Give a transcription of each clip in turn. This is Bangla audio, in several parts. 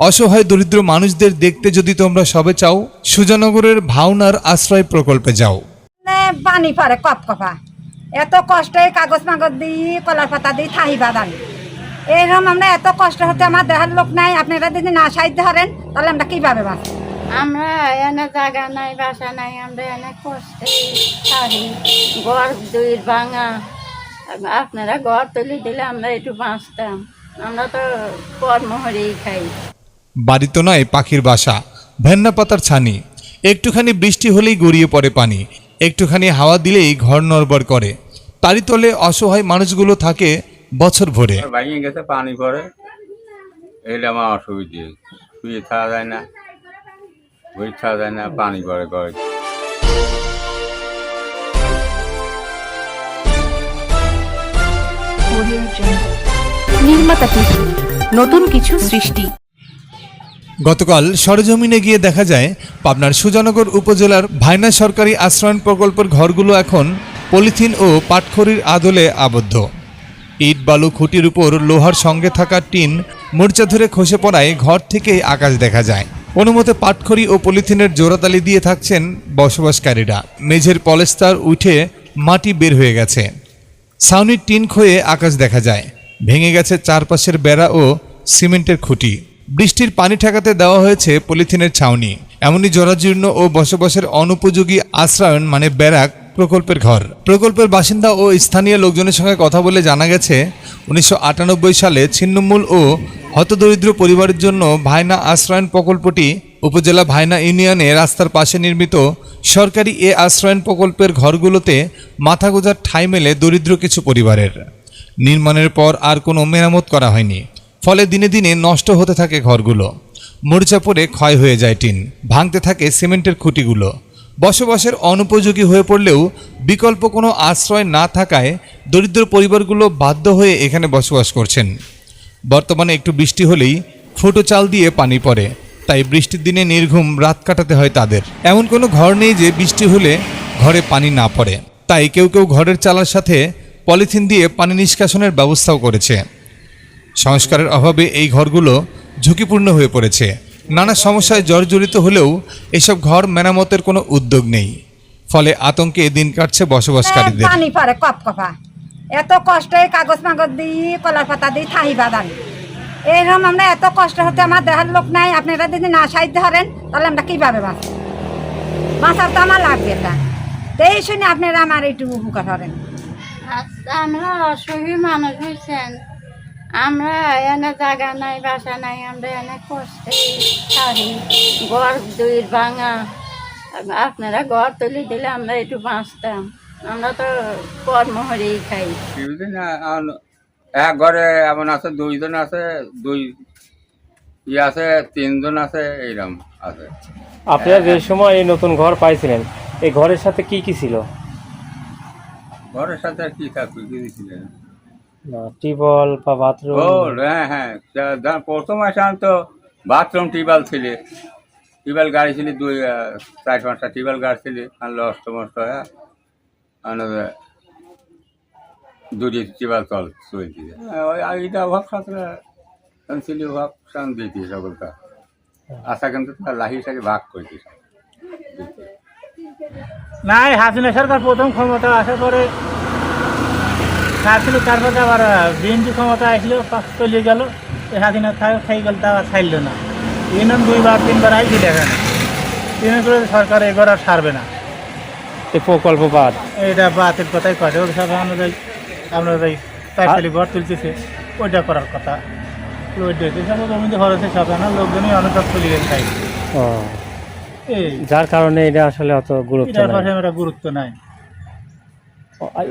অসহায় দরিদ্র মানুষদের দেখতে যদি তোমরা সবে চাও সুজানগরের ভাওনার আশ্রয় প্রকল্পে যাও। মানে পানি পড়ে কপ কপা। এত কষ্টে কাগজ মাগজ দিই কলার পাতা দিই থাহিবা দানি। এইরকম আমরা এত কষ্ট হতে আমার দেহার লোক নাই আপনারা যদি না সাহায্য ধরেন তাহলে আমরা কীভাবে বাঁচব? আমরা এনে জায়গা নাই বাসা নাই আমরা এনে কষ্টে থাকি ঘর দুই ভাঙা। আপনারা ঘর তুলে দিলে আমরা একটু বাঁচতাম। আমরা তো কর্ম হরেই খাই। বাড়ি তো নয় পাখির বাসা। ভেন্না পাতার ছানি। একটুখানি বৃষ্টি হলেই গড়িয়ে পড়ে পানি। একটুখানি হাওয়া দিলেই ঘর নড়বড় করে। তারই তলে অসহায় মানুষগুলো থাকে বছর ভরে। ভেঙে গেছে পানি পড়ে। এইটা আমার অসুবিধে। শুয়ে থাকা যায় না। বই থাকা যায় না পানি পড়ে ঘরে। নির্মাতা নতুন কিছু সৃষ্টি। গতকাল সরজমিনে গিয়ে দেখা যায়, পাবনার সুজানগর উপজেলার ভাইনা সরকারি আশ্রয়ণ প্রকল্পের ঘরগুলো এখন পলিথিন ও পাটখড়ির আদলে আবদ্ধ। ইট, বালু, খুঁটির উপর লোহার সঙ্গে থাকা টিন মূর্চা ধরে খসে পড়ায় ঘর থেকেই আকাশ দেখা যায়। অনুমতে পাটখড়ি ও পলিথিনের জোড়াতালি দিয়ে থাকছেন বসবাসকারীরা। মেঝের পলেস্তার উঠে মাটি বের হয়ে গেছে। ছাউনির টিন ক্ষয়ে আকাশ দেখা যায়। ভেঙে গেছে চারপাশের বেড়া ও সিমেন্টের খুঁটি। বৃষ্টির পানি ঠেকাতে দেওয়া হয়েছে পলিথিনের ছাউনি। এমনই জরাজীর্ণ ও বসবাসের অনুপযোগী আশ্রয়ন মানে ব্যারাক প্রকল্পের ঘর। প্রকল্পের বাসিন্দা ও স্থানীয় লোকজনের সঙ্গে কথা বলে জানা গেছে, উনিশশো আটানব্বই সালে ছিন্নমূল ও হতদরিদ্র পরিবারের জন্য ভাইনা আশ্রয়ন প্রকল্পটি উপজেলা ভাইনা ইউনিয়নে রাস্তার পাশে নির্মিত সরকারি এ আশ্রয়ন প্রকল্পের ঘরগুলোতে মাথা গোজার ঠাঁই মেলে দরিদ্র কিছু পরিবারের। নির্মাণের পর আর কোনো মেরামত করা হয়নি। ফলে দিনে দিনে নষ্ট হতে থাকে ঘরগুলো। মরিচা পড়ে ক্ষয় হয়ে যায় টিন, ভাঙতে থাকে সিমেন্টের খুঁটিগুলো। বসবাসের অনুপযোগী হয়ে পড়লেও বিকল্প কোনো আশ্রয় না থাকায় দরিদ্র পরিবারগুলো বাধ্য হয়ে এখানে বসবাস করছেন। বর্তমানে একটু বৃষ্টি হলেই ফুটো চাল দিয়ে পানি পড়ে, তাই বৃষ্টির দিনে নির্ঘুম রাত কাটাতে হয় তাদের। এমন কোনো ঘর নেই যে বৃষ্টি হলে ঘরে পানি না পড়ে। তাই কেউ কেউ ঘরের চালার সাথে পলিথিন দিয়ে পানি নিষ্কাশনের ব্যবস্থাও করেছে। সংস্কারের অভাবে এই ঘরগুলো ঝুঁকিপূর্ণ হয়ে পড়েছে। নানা সমস্যায় জর্জরিত হলেও এসব ঘর মেরামতের কোনো উদ্যোগ নেই। ফলে আতঙ্কে দিন কাটছে বসবাসকারীদের। পানি পড়ে কপ কপা এত কষ্টে কাগজ মাগজ দিই কলার পাতা দিই থাহিবা দানি এইরকম আমরা এত কষ্ট হতে আমার দেখার লোক নাই। আপনারা যদি না সাহায্য ধরেন তাহলে আমরা কীভাবে বাঁচব? বাঁচার তো আমার লাগবে এটা তো এই শুনে আপনারা আমার একটু উপকার করেন। আচ্ছা আমরা অসুখী মানুষ হয়েছেন আমরা এনে জায়গা নাই বাসা নাই আমরা এনে কষ্টে থাকি। ঘর দুই ভাঙা। আপনারা ঘর তুলে দিলে আমরা একটু বাঁচতাম। আমরা তো কর্ম হরেই খাই। এক ঘরে এমন আছে দুইজন আছে দুই ই আছে তিনজন আছে এইরকম আছে। আপনারা যে সময় এই নতুন ঘর পাইছিলেন এই ঘরের সাথে কি কি ছিল? ঘরের সাথে আর কি থাকবে কি ছিলেন টিবল বা বাথরুম। ও হ্যাঁ হ্যাঁ প্রথম আসাম তো বাথরুম টিউবওয়েল ছিল। টিউবওয়েল গাড়ি ছিল দুই চার পাঁচটা টিউবওয়েল গাড়ি ছিল আর নষ্ট মষ্ট হয়ে দুটি টিউবওয়েল চল চলছিল ওই আর এটা অভাব সাথে ছিল অভাব সান দিতি সকলটা। আশা কিন্তু তার সাথে ভাগ করছি নাই হাসিনা সরকার প্রথম ক্ষমতা আসার পরে ছাড়ছিল তারপরে আবার বিএনপি ক্ষমতা আসলো পাঁচ চলে গেল। এই হাসিনা থাক- থেকে গেল তা আবার ছাড়লো না। ইউনিয়ন দুইবার তিনবার আইছিল এখানে ইউনিয়ন করে সরকার এবার আর ছাড়বে না। এই প্রকল্প বাদ। এটা বাতের কথাই কথা ওর সব অনুযায়ী আপনার ওই চারশালি ঘর তুলতেছে ওইটা করার কথা। ওইটা সব জমিতে খরচে সব না লোকজনই অনেক সব চলে গেছে তাই। এই। যার কারণে এটা আসলে অত গুরুত্ব এটার পাশে আমরা গুরুত্ব নাই।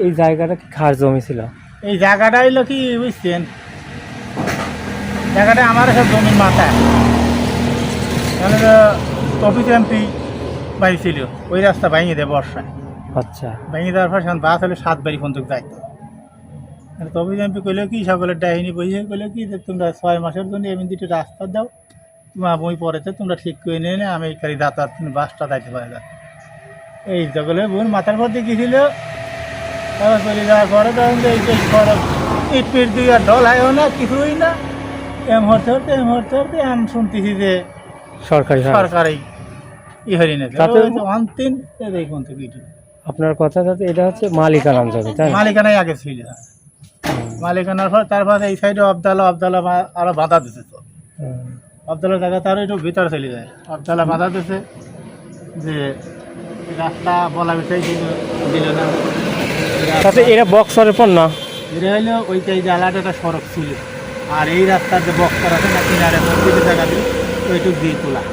এই জায়গাটা কি খাস জমি ছিল? এই জায়গাটা হইল কি বুঝছেন? জায়গাটা আমার সব জমির মাথা। মানে অফিস এমপি বাড়ি ছিল ওই রাস্তা ভেঙে দেয় বর্ষায়। আচ্ছা। ভেঙে দেওয়ার পর সেখানে বাস হলে সাত বাড়ি পর্যন্ত যাইতো অফিস এমপি কইলো কি সকলের ডাইনি বইয়ে কইলো কি যে তোমরা ছয় মাসের জন্য এমনি দুটো রাস্তা দাও তোমার বই পড়েছে তোমরা ঠিক করে নিয়ে নে আমি খালি তুমি বাসটা যাইতে পারে না। এই সকলে বোন মাথার মধ্যে গেছিল তারপর চলে যাওয়ার পরে তখন এই যে খরচ ইট পিট দিয়ে আর ঢল হয় না কিছুই না এম হতে হতে এম হতে হতে আমি শুনতেছি যে সরকারি সরকারি ই হরি না অন্তিম এই কোন থেকে আপনার কথা যাতে এটা হচ্ছে মালিকানার জমি তাই মালিকানাই আগে ছিল। মালিকানার পর তারপরে এই সাইডে আবদালা আবদালা আরও বাধা দিতে তো। হুম। আবদালা জায়গা তার একটু ভিতরে চলে যায়। আবদালা বাধা দিছে যে রাস্তা বলা বিষয় দিল না। তাতে এরা বক্সরের পর না এটা হলো ওইটাই যে আলাদা একটা সড়ক ছিল। আর এই রাস্তার যে বক্সর আছে না, কিনারে মন্দিরে জায়গা দিয়ে ওইটুক দিয়ে তোলা।